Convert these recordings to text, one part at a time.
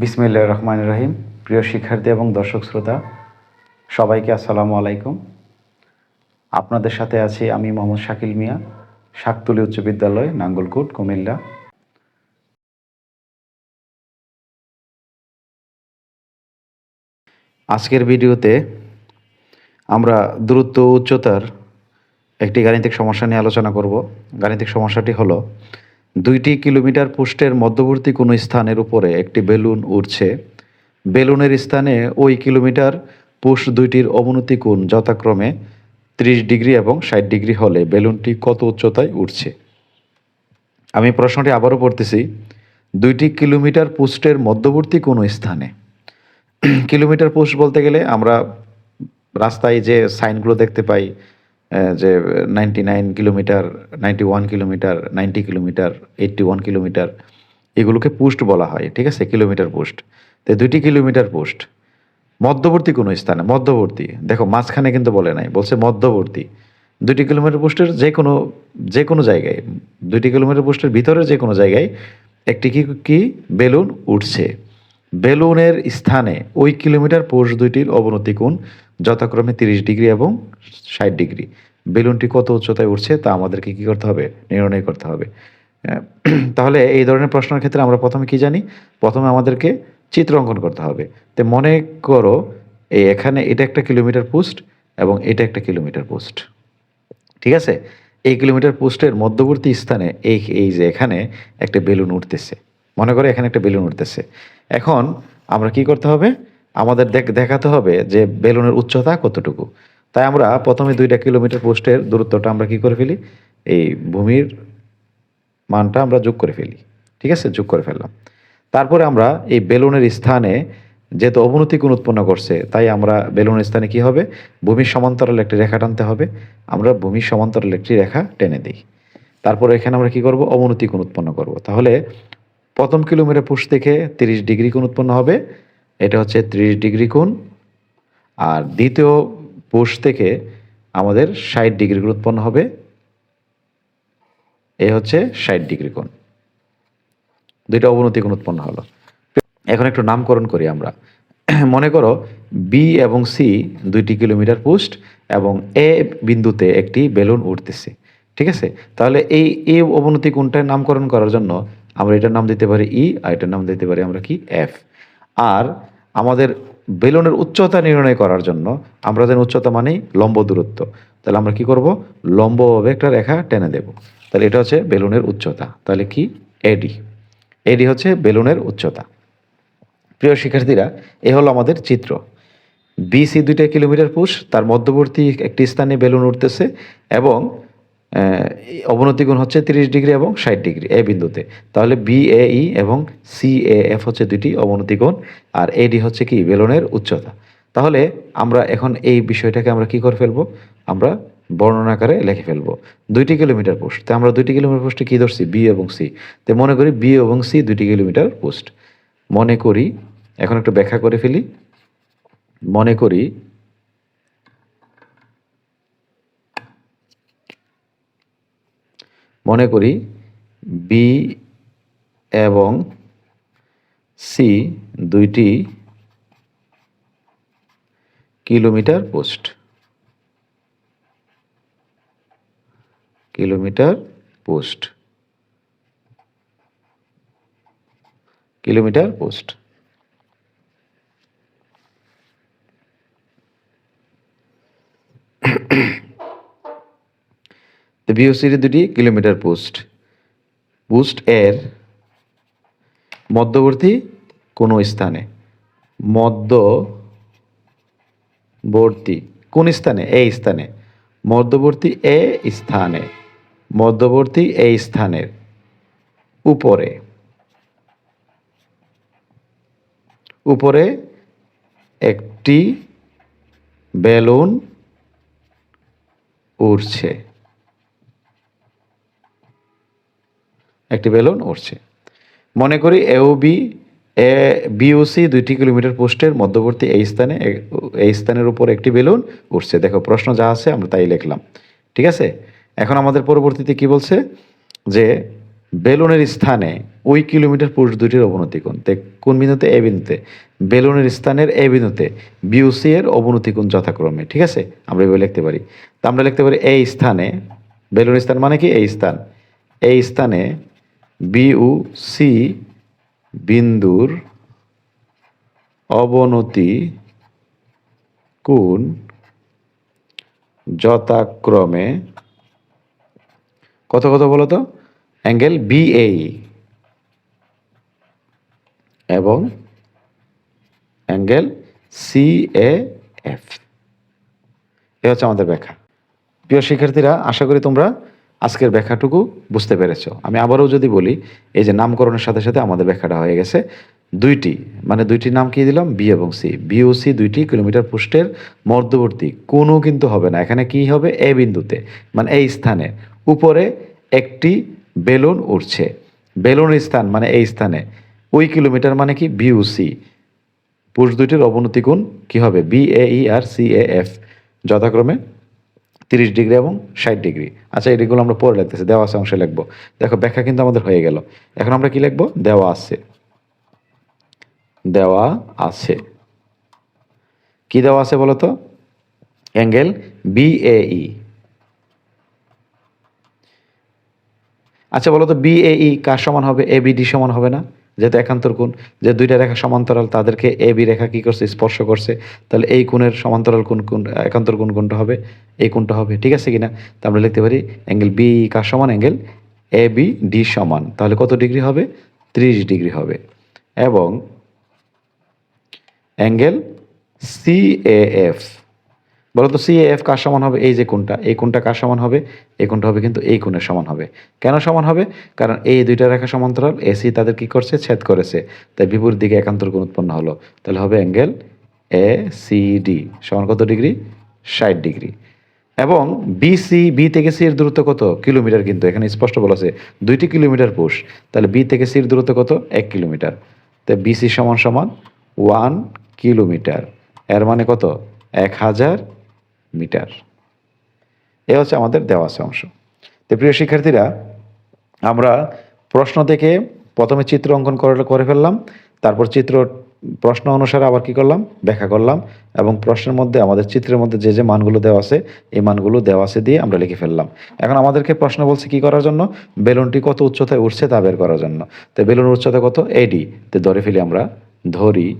বিসমিল্লা রহমান রহিম। প্রিয় শিক্ষার্থী এবং দর্শক শ্রোতা, সবাইকে আসসালামু আলাইকুম। আপনাদের সাথে আছি আমি মোহাম্মদ শাকিল মিয়া, শাকতুলি উচ্চ বিদ্যালয়, নাঙ্গলকোট, কুমিল্লা। আজকের ভিডিওতে আমরা দূরত্ব উচ্চতার একটি গাণিতিক সমস্যা নিয়ে আলোচনা করব। গাণিতিক সমস্যাটি হলো দুইটি কিলোমিটার পোস্টের মধ্যবর্তী কোনো স্থানের উপরে একটি বেলুন উড়ছে। বেলুনের স্থানে ওই কিলোমিটার পোস্ট দুইটির অবনতি কোণ যথাক্রমে ত্রিশ ডিগ্রি এবং ষাট ডিগ্রি হলে বেলুনটি কত উচ্চতায় উঠছে আমি প্রশ্নটি আবারও পড়তেছি। দুইটি কিলোমিটার পোস্টের মধ্যবর্তী কোনো স্থানে। কিলোমিটার পোস্ট বলতে গেলে আমরা রাস্তায় যে সাইনগুলো দেখতে পাই যে ninety nine kilometre ninety one kilometre ninety kilometre eighty one kilometre এগুলোকে পোস্ট বলা হয়, ঠিক আছে? Kilometre post. তো দুইটি কিলোমিটার পোস্ট। মধ্যবর্তী কোনো স্থানে, মধ্যবর্তী, দেখো মাঝখানে কিন্তু বলে নাই, বলছে মধ্যবর্তী। দুইটি কিলোমিটার পোস্টের যে কোনো যে কোনো জায়গায়, দুইটি কিলোমিটার পোস্টের ভিতরে যে কোনো জায়গায় একটি কি কি? বেলুন উঠছে। বেলুনের স্থানে ওই কিলোমিটার পোস্ট দুইটির অবনতি কোণ যথাক্রমে তিরিশ ডিগ্রি এবং ষাট ডিগ্রি। বেলুনটি কত উচ্চতায় উঠছে তা আমাদেরকে কি করতে হবে? নির্ণয় করতে হবে। তাহলে এই ধরনের প্রশ্নের ক্ষেত্রে আমরা প্রথমে কি জানি? প্রথমে আমাদেরকে চিত্র অঙ্কন করতে হবে। তো মনে করো এই এখানে এটা একটা কিলোমিটার পোস্ট এবং এটা একটা কিলোমিটার পোস্ট। ঠিক আছে? এই কিলোমিটার পোস্টের মধ্যবর্তী স্থানে এই এই যে এখানে একটা বেলুন উঠতেছে। মনে করে এখানে একটা বেলুন উঠতেছে। এখন আমরা কি করতে হবে? আমাদের দেখ- দেখাতে হবে যে বেলুনের উচ্চতা কতটুকু। তাই আমরা প্রথমে দুইটা কিলোমিটার পোস্টের দূরত্বটা আমরা কি করে ফেলি? এই ভূমির মানটা আমরা যোগ করে ফেলি। ঠিক আছে? যোগ করে ফেললাম। তারপরে আমরা এই বেলুনের স্থানে যেহেতু অবনতি কোণ উৎপন্ন করছে, তাই আমরা বেলুনের স্থানে কি হবে? ভূমির সমান্তরাল একটি রেখা টানতে হবে। আমরা ভূমির সমান্তরাল একটি রেখা টেনে দিই। তারপরে এখানে আমরা কি করব? অবনতি কোণ উৎপন্ন করব। তাহলে প্রথম কিলোমিটার পুষ থেকে তিরিশ ডিগ্রি কোণ উৎপন্ন হবে। এটা হচ্ছে ত্রিশ ডিগ্রি কোণ। আর দ্বিতীয় পুষ থেকে আমাদের ষাট ডিগ্রি কোণ উৎপন্ন হবে। এ হচ্ছে ষাট ডিগ্রি কোণ। দুইটা অবনতি কোণ উৎপন্ন হলো। এখন একটু নামকরণ করি আমরা। মনে করো বি এবং সি দুইটি কিলোমিটার পোস্ট এবং এ বিন্দুতে একটি বেলুন উঠতেছে। ঠিক আছে? তাহলে এই এ অবনতি কোণটার নামকরণ করার জন্য আমরা এটার নাম দিতে পারি ই আর এটার নাম দিতে পারি আমরা কি এফ আর আমাদের বেলুনের উচ্চতা নির্ণয় করার জন্য আমরা যেন উচ্চতা মানেই লম্ব দূরত্ব। তাহলে আমরা কি করব? লম্বভাবে একটা রেখা টেনে দেব। তাহলে এটা হচ্ছে বেলুনের উচ্চতা। তাহলে কি? এডি এডি হচ্ছে বেলুনের উচ্চতা। প্রিয় শিক্ষার্থীরা, এ হলো আমাদের চিত্র। বিসি দুইটা কিলোমিটার পুশ, তার মধ্যবর্তী একটি স্থানে বেলুন উঠতেছে এবং অবনতি কোণ হচ্ছে তিরিশ ডিগ্রি এবং ষাট ডিগ্রি এ বিন্দুতে। তাহলে বি এ ই এবং সি এ এফ হচ্ছে দুটি অবনতি কোণ আর এডি হচ্ছে কি? বেলনের উচ্চতা। তাহলে আমরা এখন এই বিষয়টাকে আমরা কি করে ফেলব? আমরা বর্ণনা আকারে লিখে ফেলব। দুইটি কিলোমিটার পোস্ট। তো আমরা দুইটি কিলোমিটার পোস্টে কী ধরছি? বি এবং সি তো মনে করি বি এবং সি দুইটি কিলোমিটার পোস্ট। মনে করি, এখন একটু ব্যাখ্যা করে ফেলি। মনে করি মনে করি বি এবং সি দুইটি kilometre post. Kilometre post. Kilometre post. তো বিওসির দুটি কিলোমিটার পোস্ট পোস্ট এর মধ্যবর্তী কোনো স্থানে। মধ্যবর্তী কোন স্থানে? এই স্থানে। মধ্যবর্তী এ স্থানে। মধ্যবর্তী এই স্থানের উপরে। উপরে একটি বেলুন উড়ছে। একটি বেলুন উঠছে মনে করি এও বি এ বিওসি দুইটি কিলোমিটার পোস্টের মধ্যবর্তী এই স্থানে এই স্থানের উপর একটি বেলুন উঠছে দেখো, প্রশ্ন যা আছে আমরা তাই লিখলাম। ঠিক আছে? এখন আমাদের পরবর্তীতে কি বলছে? যে বেলুনের স্থানে ওই কিলোমিটার পোস্ট দুইটির অবনতি কোণ। কোন বিন্দুতে? এ বিন্দুতে। বেলুনের স্থানের এ বিন্দুতে বিউসি এর অবনতি কোণ যথাক্রমে। ঠিক আছে? আমরা এভাবে লিখতে পারি। তা আমরা লিখতে পারি এই স্থানে, বেলুনের স্থান মানে কি? এই স্থান। এই স্থানে বিউ সি বিন্দুর অবনতি কোণ যথাক্রমে কত কত বলো তো? অ্যাঙ্গেল বিএই এবং অ্যাঙ্গেল সি এ এফ। এ হচ্ছে আমাদের ব্যাখ্যা। প্রিয় শিক্ষার্থীরা, আশা করি তোমরা আজকের ব্যাখ্যাটুকু বুঝতে পেরেছ। আমি আবারও যদি বলি, এই যে নামকরণের সাথে সাথে আমাদের ব্যাখ্যাটা হয়ে গেছে। দুইটি মানে দুইটি নাম কি দিলাম? বি এবং সি। বি ও সি দুইটি কিলোমিটার পুষ্টের মধ্যবর্তী। কোনো কিন্তু হবে না। এখানে কি হবে? এ বিন্দুতে। মানে এই স্থানে। উপরে একটি বেলুন উঠছে বেলুনের স্থান মানে এই স্থানে। ওই কিলোমিটার মানে কি? বিউসি পুরুষ দুইটির অবনতি কোণ কী হবে? বি এ ই আর সি এ এফ। যথাক্রমে তিরিশ ডিগ্রি এবং ষাট ডিগ্রি। আচ্ছা এগুলো আমরা পরে লিখতেছি, দেওয়া আছে অংশে লিখব। দেখো, ব্যাখ্যা কিন্তু আমাদের হয়ে গেল। এখন আমরা কি লিখব? দেওয়া আছে। দেওয়া আছে। কি দেওয়া আছে বলো তো অ্যাঙ্গেল বিএই। আচ্ছা বলো তো বিএই কার সমান হবে? এ বিডি সমান হবে না। যেহেতু একান্তর কোণ, যে দুইটা রেখা সমান্তরাল, তাদেরকে এ বি রেখা কি করছে? স্পর্শ করছে। তাহলে এই কোণের সমান্তরাল কোণ কোণ, একান্তর কোণ কোনটা হবে? এই কোণটা হবে। ঠিক আছে কিনা? তা আমরা লিখতে পারি অ্যাঙ্গেল বি কার সমান? অ্যাঙ্গেল এ বি ডি সমান। তাহলে কত ডিগ্রি হবে? ত্রিশ ডিগ্রি হবে। এবং অ্যাঙ্গেল সি এ এফ বলো তো সি এফ কার সমান হবে? এই যে কোনটা এই কোনটা কার সমান হবে? এই কোনটা হবে কিন্তু এই কোণের সমান হবে। কেন সমান হবে? কারণ এই দুইটা রেখা সমান্তরাল এসি তাদের কি করছে? ছেদ করেছে। তাই বিপরীত দিকে একান্তর কোণ উৎপন্ন হলো। তাহলে হবে অ্যাঙ্গেল এ সি ডি সমান কত ডিগ্রি? ষাট ডিগ্রি। এবং বিসি বি থেকে সি এর দূরত্ব কত? কিলোমিটার কিন্তু, এখানে স্পষ্ট বলা আছে, দুইটি কিলোমিটার পুশ। তাহলে বি থেকে সির দূরত্ব কত? এক কিলোমিটার। তাই বিসি সমান সমান ওয়ান কিলোমিটার। এর মানে কত? এক হাজার মিটার। এ হচ্ছে আমাদের দেওয়া আছে অংশ। তো প্রিয় শিক্ষার্থীরা, আমরা প্রশ্ন থেকে প্রথমে চিত্র অঙ্কন করে করে ফেললাম, তারপর চিত্র প্রশ্ন অনুসারে আবার কি করলাম? ব্যাখ্যা করলাম এবং প্রশ্নের মধ্যে, আমাদের চিত্রের মধ্যে যে যে মানগুলো দেওয়া আছে, এই মানগুলো দেওয়া আছে দিয়ে আমরা লিখে ফেললাম। এখন আমাদেরকে প্রশ্ন বলছে কি করার জন্য? বেলুনটি কত উচ্চতায় উঠছে তা বের করার জন্য। তো বেলুনের উচ্চতা কত? এডি তো ধরে ফেলি আমরা, ধরি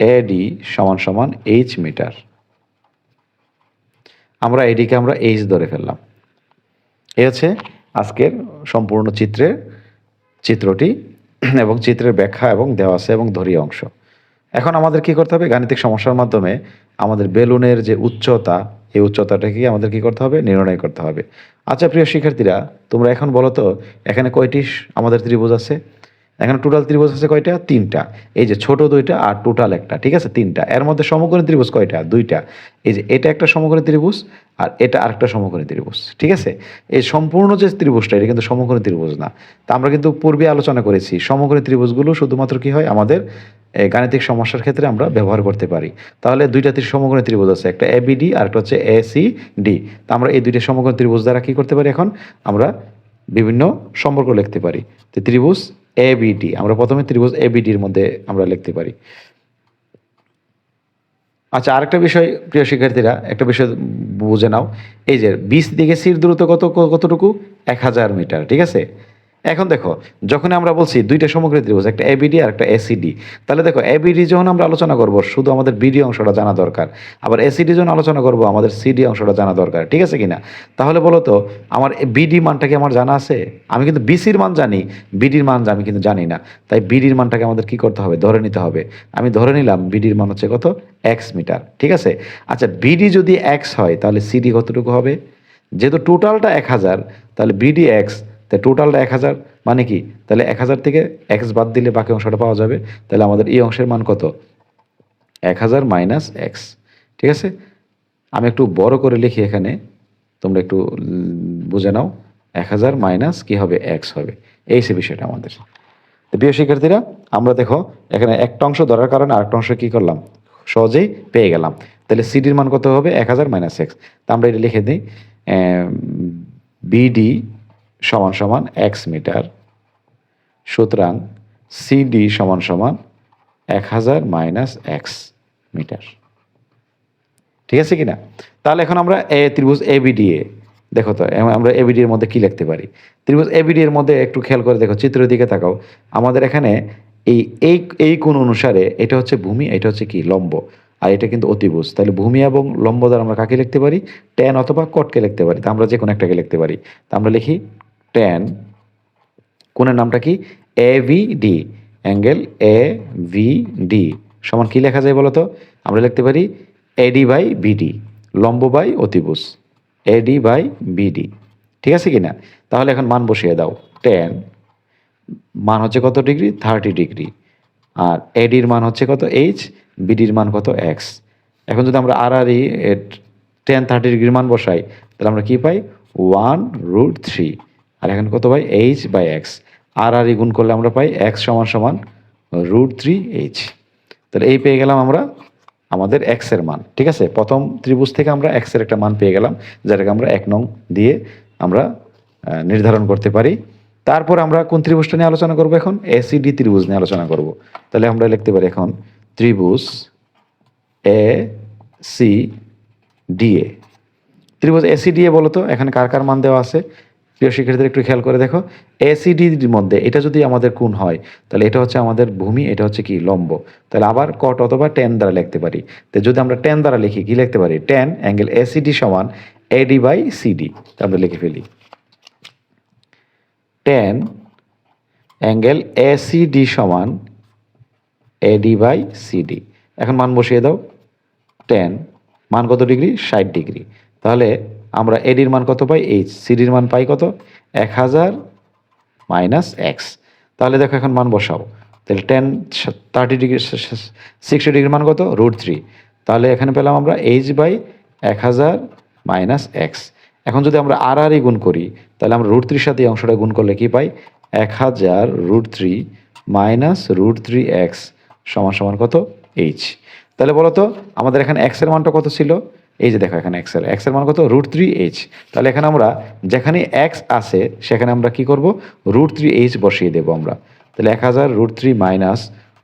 এডি সমান সমান এইচ মিটার আমরা এডিকে আমরা এইচ ধরে ফেললাম। এ হচ্ছে আজকের সম্পূর্ণ চিত্রের চিত্রটি এবং চিত্রের ব্যাখ্যা এবং দেওয়া আছে এবং ধরি অংশ। এখন আমাদের কি করতে হবে? গাণিতিক সমস্যার মাধ্যমে আমাদের বেলুনের যে উচ্চতা, এই উচ্চতাটাকে আমাদের কি করতে হবে? নির্ণয় করতে হবে। আচ্ছা প্রিয় শিক্ষার্থীরা, তোমরা এখন বলো তো, এখানে কয়টি আমাদের ত্রিভুজ আছে? এখানে টোটাল ত্রিভুজ আছে কয়টা? তিনটা। এই যে ছোট দুইটা আর টোটাল একটা, ঠিক আছে? তিনটা। এর মধ্যে সমকোণী ত্রিভুজ কয়টা? দুইটা। এই যে এটা একটা সমকোণী ত্রিভুজ আর এটা আরেকটা সমকোণী ত্রিভুজ, ঠিক আছে? এই সম্পূর্ণ যে ত্রিভুজটা, এটা কিন্তু সমকোণী ত্রিভুজ না। তা আমরা কিন্তু পূর্বে আলোচনা করেছি, সমকোণী ত্রিভুজগুলো শুধুমাত্র কি হয়? আমাদের গাণিতিক সমস্যার ক্ষেত্রে আমরা ব্যবহার করতে পারি। তাহলে দুইটা সমকোণী ত্রিভুজ আছে, একটা এবিডি আর একটা হচ্ছে এ সি ডি তা আমরা এই দুইটা সমকোণী ত্রিভুজ দ্বারা কি করতে পারি এখন? আমরা বিভিন্ন সম্পর্ক লিখতে পারি। তো ত্রিভুজ এ বিডি আমরা প্রথমে ত্রিভুজ এ বিডির মধ্যে আমরা লিখতে পারি। আচ্ছা আরেকটা বিষয়, প্রিয় শিক্ষার্থীরা, একটা বিষয় বুঝে নাও। এই যে, বিশ দিকে সির দূরত্ব কত, কতটুকু? এক হাজার মিটার, ঠিক আছে? এখন দেখো যখন আমরা বলছি দুইটা সমগ্র ত্রিভুজ, একটা এবিডি আর একটা এসিডি তাহলে দেখো এবিডি যখন আমরা আলোচনা করব, শুধু আমাদের বিডি অংশটা জানা দরকার, আবার এসিডি যখন আলোচনা করব, আমাদের সিডি অংশটা জানা দরকার, ঠিক আছে কিনা? তাহলে বলো তো, আমার বিডি মানটা কি আমার জানা আছে? আমি কিন্তু বিসির মান জানি বিডির মান আমি কিন্তু জানি না। তাই বিডির মানটাকে আমাদের কি করতে হবে? ধরে নিতে হবে। আমি ধরে নিলাম বিডির মান হচ্ছে কত? এক্স মিটার, ঠিক আছে? আচ্ছা বিডি যদি এক্স হয়, তাহলে সিডি কতটুকু হবে? যেহেতু টোটালটা এক হাজার, তাহলে বিডি এক্স তাই টোটালটা এক হাজার মানে কি? তাহলে এক হাজার থেকে এক্স বাদ দিলে বাকি অংশটা পাওয়া যাবে। তাহলে আমাদের এই অংশের মান কত? এক হাজার মাইনাস এক্স ঠিক আছে? আমি একটু বড় করে লিখি এখানে, তোমরা একটু বুঝে নাও। এক হাজার মাইনাস কী হবে? এক্স হবে। এই সে বিষয়টা আমাদের। তো প্রিয় শিক্ষার্থীরা, আমরা দেখো, এখানে একটা অংশ ধরার কারণে আরেকটা অংশ কী করলাম? সহজেই পেয়ে গেলাম। তাহলে সিডির মান কত হবে? এক হাজার মাইনাস এক্স তা আমরা এটা লিখে দিই বিডি সমান সমান এক্স মিটার। সুতরাং সিডি সমান সমান এক হাজার মাইনাস এক্স মিটার। ঠিক আছে কি না তাহলে এখন আমরা এ ত্রিভুজ এবিডিএ দেখো তো আমরা এবিডি এর মধ্যে কি লিখতে পারি? ত্রিভুজ এবিডি এর মধ্যে একটু খেয়াল করে দেখো, চিত্রের দিকে তাকাও। আমাদের এখানে এই এই এই কোণ অনুসারে এটা হচ্ছে ভূমি, এটা হচ্ছে কি? লম্ব। আর এটা কিন্তু অতিভুজ। তাহলে ভূমি এবং লম্ব দ্বারা আমরা কাকে লিখতে পারি? ট্যান অথবা কটকে লিখতে পারি। তা আমরা যে কোনো একটাকে লিখতে পারি। তা আমরা লিখি ট্যান কোণের নামটা কি? A V D angle A V D সমান কি লেখা যায় বলো তো আমরা লিখতে পারি এডি বাই বিডি লম্ব বাই অতিভুজ এডি বাই বিডি ঠিক আছে কি না তাহলে এখন মান বসিয়ে দাও টেন মান হচ্ছে কত ডিগ্রি? থার্টি ডিগ্রি, আর এডির মান হচ্ছে কত? এইচ বিডির মান কত? এক্স এখন যদি আমরা আর আর টেন থার্টি ডিগ্রির মান বসাই, তাহলে আমরা কি পাই? ওয়ান রুট থ্রি আর এখন কত পাই এইচ বাই এক্স আর আর ই গুণ করলে আমরা পাই এক্স সমান সমান রুট থ্রি এইচ তাহলে এই পেয়ে গেলাম আমরা আমাদের এক্সের মান, ঠিক আছে? প্রথম ত্রিভুজ থেকে আমরা এক্সের একটা মান পেয়ে গেলাম, যেটাকে আমরা এক নং দিয়ে আমরা নির্ধারণ করতে পারি। তারপর আমরা কোন ত্রিভুজটা নিয়ে আলোচনা করব এখন? এসিডি ত্রিভুজ নিয়ে আলোচনা করব। তাহলে আমরা লিখতে পারি এখন ত্রিভুজ এ সি ডিএ ত্রিভুজ এসিডিএ বলো তো, এখানে কার কার মান দেওয়া আছে? প্রিয় শিক্ষার্থীদের একটু খেয়াল করে দেখো এসিডির মধ্যে, এটা যদি আমাদের কোণ হয়, তাহলে এটা হচ্ছে আমাদের ভূমি, এটা হচ্ছে কি, লম্ব। তাহলে আবার কট অথবা টেন দ্বারা লিখতে পারি। তো যদি আমরা টেন দ্বারা লিখি, কি লিখতে পারি? টেন অ্যাঙ্গেল এসিডি সমান এডি বাই সিডি আমরা লিখে ফেলি। টেন অ্যাঙ্গেল এসিডি সমান এডি বাই সিডি এখন মান বসিয়ে দাও। টেন মান কত ডিগ্রি ষাট ডিগ্রি তাহলে আমরা এডির মান কত পাই? এইচ সিডির মান পাই কত? এক হাজার মাইনাস এক্স তাহলে দেখো এখন মান বসাও। তাহলে টেন থার্টি ডিগ্রি সিক্সটি ডিগ্রির মান কত? রুট থ্রি তাহলে এখানে পেলাম আমরা এইচ বাই এক হাজার মাইনাস এক্স এখন যদি আমরা আর আর গুণ করি, তাহলে আমরা রুট থ্রির সাথে এই অংশটা গুণ করলে কি পাই? এক হাজার root three minus root three X সমান সমান কত? এইচ তাহলে বলো তো, আমাদের এখানে এক্সের মানটা কত ছিল? এই যে দেখো এখানে এক্সের এক্সের মান কত? রুট থ্রি এইচ তাহলে এখানে আমরা যেখানে এক্স আছে, সেখানে আমরা কি করব? রুট থ্রি এইচ বসিয়ে দেবো আমরা। তাহলে এক হাজার root three minus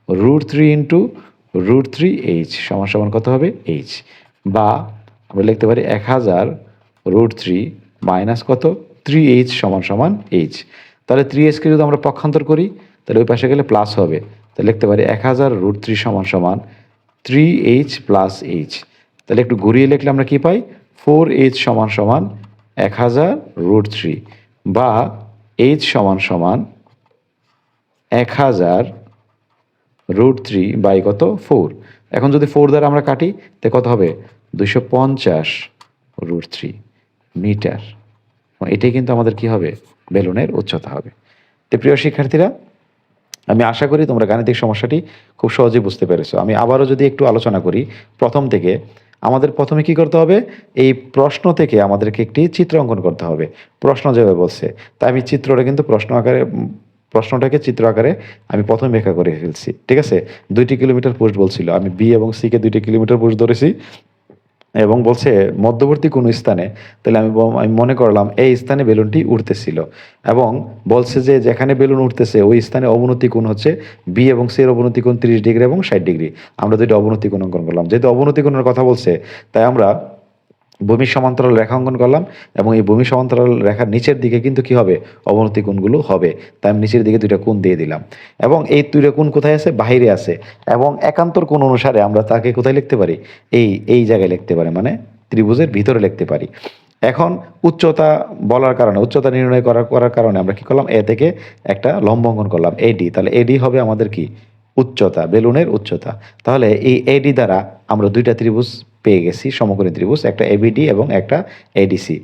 root three into root three H সমান সমান কত হবে? এইচ বা আমরা লিখতে পারি এক হাজার রুট থ্রি মাইনাস কত? থ্রি এইচ সমান সমান এইচ তাহলে থ্রি এইচকে যদি আমরা পক্ষান্তর করি, তাহলে ওই পাশে গেলে প্লাস হবে। তাহলে লিখতে পারি এক হাজার রুট থ্রি সমান সমান থ্রি এইচ প্লাস এইচ তাহলে একটু ঘুরিয়ে লিখলে আমরা কী পাই? ফোর এইচ সমান সমান এক হাজার রুট থ্রি বা এইচ সমান সমান এক হাজার রুট থ্রি বাই কত? ফোর। এখন যদি ফোর দ্বারা আমরা কাটি তে কত হবে? দুইশো পঞ্চাশ রুট থ্রি মিটার। এটাই কিন্তু আমাদের কি হবে? বেলুনের উচ্চতা হবে। তো প্রিয় শিক্ষার্থীরা, আমি আশা করি তোমরা গাণিতিক সমস্যাটি খুব সহজেই বুঝতে পেরেছ। আমি আবারও যদি একটু আলোচনা করি, প্রথম থেকে আমাদের প্রথমে কি করতে হবে? এই প্রশ্ন থেকে আমাদেরকে একটি চিত্র অঙ্কন করতে হবে। প্রশ্ন যেভাবে বলছে, তাই আমি চিত্রটা কিন্তু প্রশ্ন আকারে প্রশ্নটাকে চিত্র আকারে আমি প্রথমে ব্যাখ্যা করে ফেলছি। ঠিক আছে? দুইটি কিলোমিটার পোস্ট বলছিল। আমি বি এবং সিকে দুইটি কিলোমিটার পোস্ট ধরেছি। এবং বলছে, মধ্যবর্তী কোনো স্থানে। তাহলে আমি আমি মনে করলাম, এই স্থানে বেলুনটি উঠতেছিল এবং বলছে যে, যেখানে বেলুন উঠতেছে ওই স্থানে অবনতি কোণ হচ্ছে বি এবং সি এর অবনতি কোণ তিরিশ ডিগ্রি এবং ষাট ডিগ্রি। আমরা দুইটা অবনতি কোণ অঙ্কন করলাম। যেহেতু অবনতি কোণের কথা বলছে, তাই আমরা ভূমির সমান্তরাল রেখা অঙ্কন করলাম এবং এই ভূমি সমান্তরাল রেখার নিচের দিকে কিন্তু কি হবে? অবনতি কোণগুলো হবে। তাই আমি নিচের দিকে দুইটা কোণ দিয়ে দিলাম। এবং এই দুইটা কোণ কোথায় আছে? বাইরে আছে। এবং একান্তর কোণ অনুসারে আমরা তাকে কোথায় লিখতে পারি? এই এই জায়গায় লিখতে পারি। মানে ত্রিভুজের ভিতরে লিখতে পারি। এখন উচ্চতা বলার কারণে, উচ্চতা নির্ণয় করার করার কারণে আমরা কি করলাম? এ থেকে একটা লম্ব অঙ্কন করলাম এডি তাহলে এডি হবে আমাদের কি? উচ্চতা, বেলুনের উচ্চতা। তাহলে এই এডি দ্বারা আমরা দুইটা ত্রিভুজ পেয়ে গেছি সমকোণী ত্রিভুজ, একটা এবিডি এবং একটা এডিসি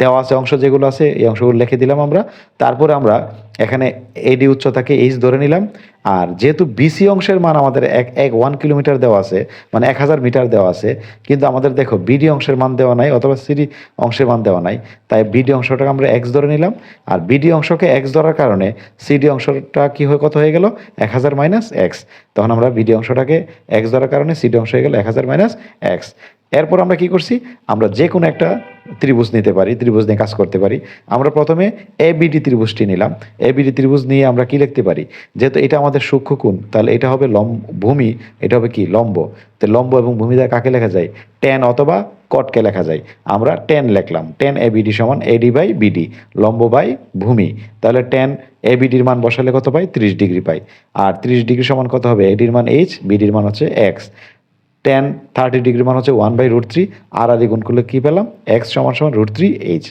দেওয়া আছে অংশ যেগুলো আছে, এই অংশগুলো লিখে দিলাম আমরা। তারপরে আমরা এখানে এডি উচ্চতাকে এইচ ধরে নিলাম। আর যেহেতু বিসি অংশের মান আমাদের এক এক ওয়ান কিলোমিটার দেওয়া আছে মানে এক হাজার মিটার দেওয়া আছে, কিন্তু আমাদের দেখো বিডি অংশের মান দেওয়া নাই অথবা সিডি অংশের মান দেওয়া নাই, তাই বিডি অংশটাকে আমরা এক্স ধরে নিলাম, আর বিডি অংশকে এক্স ধরার কারণে সিডি অংশটা কি হয়ে, কত হয়ে গেল? এক হাজার মাইনাস এক্স তখন আমরা বিডি অংশটাকে এক্স ধরার কারণে সিডি অংশ হয়ে গেল এক হাজার মাইনাস এক্স এরপর আমরা কি করছি? আমরা যে কোনো একটা ত্রিভুজ নিতে পারি, ত্রিভুজ নিয়ে কাজ করতে পারি। আমরা প্রথমে এ এবিডি ত্রিভুজটি নিলাম। এবিডি ত্রিভুজ নিয়ে আমরা কি লিখতে পারি? যেহেতু এটা আমাদের সূক্ষ্ম সূক্ষ্মকোণ তাহলে এটা হবে লম্ব ভূমি, এটা হবে কি? লম্ব। তো লম্ব এবং ভূমি দ্বারা কাকে লেখা যায়? টেন অথবা কটকে লেখা যায়। আমরা টেন লিখলাম। টেন এ এবিডি সমান এডি বাই বিডি লম্ব বাই ভূমি। তাহলে টেন এ এবিডির মান বসালে কত পাই? ত্রিশ ডিগ্রি পাই। আর ত্রিশ ডিগ্রি সমান কত হবে? এডির মান এইচ বিডির মান হচ্ছে এক্স টেন থার্টি ডিগ্রি মান হচ্ছে ওয়ান বাই রুট থ্রি আর আর গুণ করলে কী পেলাম? এক্স সমান সমান রুট থ্রি এইচ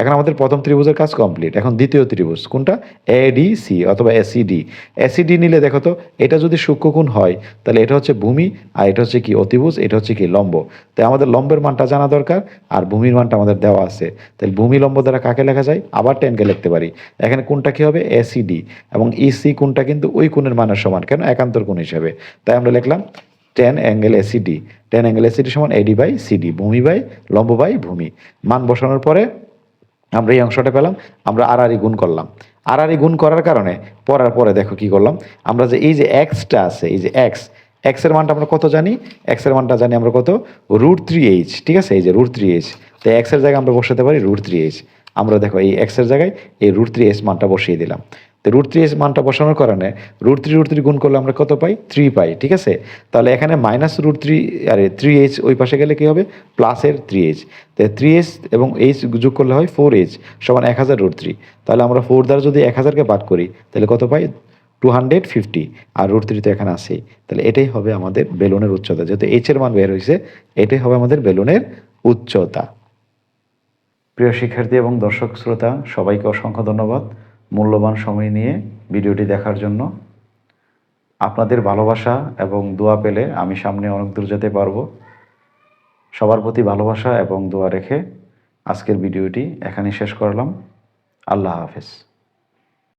এখন আমাদের প্রথম ত্রিভুজের কাজ কমপ্লিট এখন দ্বিতীয় ত্রিভুজ, কোনটা? এডিসি অথবা এসিডি এসিডি নিলে দেখো তো, এটা যদি সূক্ষ্মকোণ হয়, তাহলে এটা হচ্ছে ভূমি আর এটা হচ্ছে কি অতিভুজ, এটা হচ্ছে কি লম্ব। তাই আমাদের লম্বের মানটা জানা দরকার আর ভূমির মানটা আমাদের দেওয়া আছে। তাহলে ভূমি লম্ব দ্বারা কাকে লেখা যায়? আবার টেনকে লিখতে পারি। এখানে কোনটা কী হবে? এসিডি এবং ইসি কোনটা কিন্তু ওই কোণের মানের সমান, কেন? একান্তর কোণ হিসাবে। তাই আমরা লিখলাম tan angle ACD tan angle ACD সমান এডি বাই সিডি ভূমি বাই লম্ব বাই ভূমি। মান বসানোর পরে আমরা এই অংশটা পেলাম, আমরা আড়াআড়ি গুণ করলাম। আর আড়াআড়ি গুণ করার কারণে পরার পরে দেখো কি করলাম, আমরা যে এই যে এক্সটা আছে, এই যে এক্স এক্সের মানটা আমরা কত জানি? এক্সের মানটা জানি আমরা কত? রুট থ্রি এইচ ঠিক আছে? এই যে রুট থ্রি এইচ তো এক্সের জায়গায় আমরা বসাতে পারি রুট থ্রি এইচ আমরা দেখো এই এক্সের জায়গায় এই রুট থ্রি এইচ মানটা বসিয়ে দিলাম। তো রুট থ্রি মানটা বসানোর কারণে রুট থ্রি রুট থ্রি গুণ করলে আমরা কত পাই? থ্রি পাই, ঠিক আছে? তাহলে এখানে মাইনাস রুট থ্রি আরে থ্রি এইচ ওই পাশে গেলে কী হবে? প্লাসের থ্রি এইচ তো থ্রি এইচ এবং এইচ যোগ করলে হয় ফোর এইচ সমান এক হাজার রুট থ্রি তাহলে আমরা ফোর দ্বারা যদি এক হাজারকে বাদ করি, তাহলে কত পাই? টু হান্ড্রেড ফিফটি আর রুট থ্রি তো এখানে আসেই তাহলে এটাই হবে আমাদের বেলুনের উচ্চতা। যেহেতু এইচের মান বের হয়েছে, এটাই হবে আমাদের বেলুনের উচ্চতা। প্রিয় শিক্ষার্থী এবং দর্শক শ্রোতা, সবাইকে অসংখ্য ধন্যবাদ। মূল্যবান সময় নিয়ে ভিডিওটি দেখার জন্য। আপনাদের ভালোবাসা এবং দোয়া পেলে আমি সামনে অনেক দূর যেতে পারব। সবার প্রতি ভালোবাসা এবং দোয়া রেখে আজকের ভিডিওটি এখানে শেষ করলাম। আল্লাহ হাফেজ।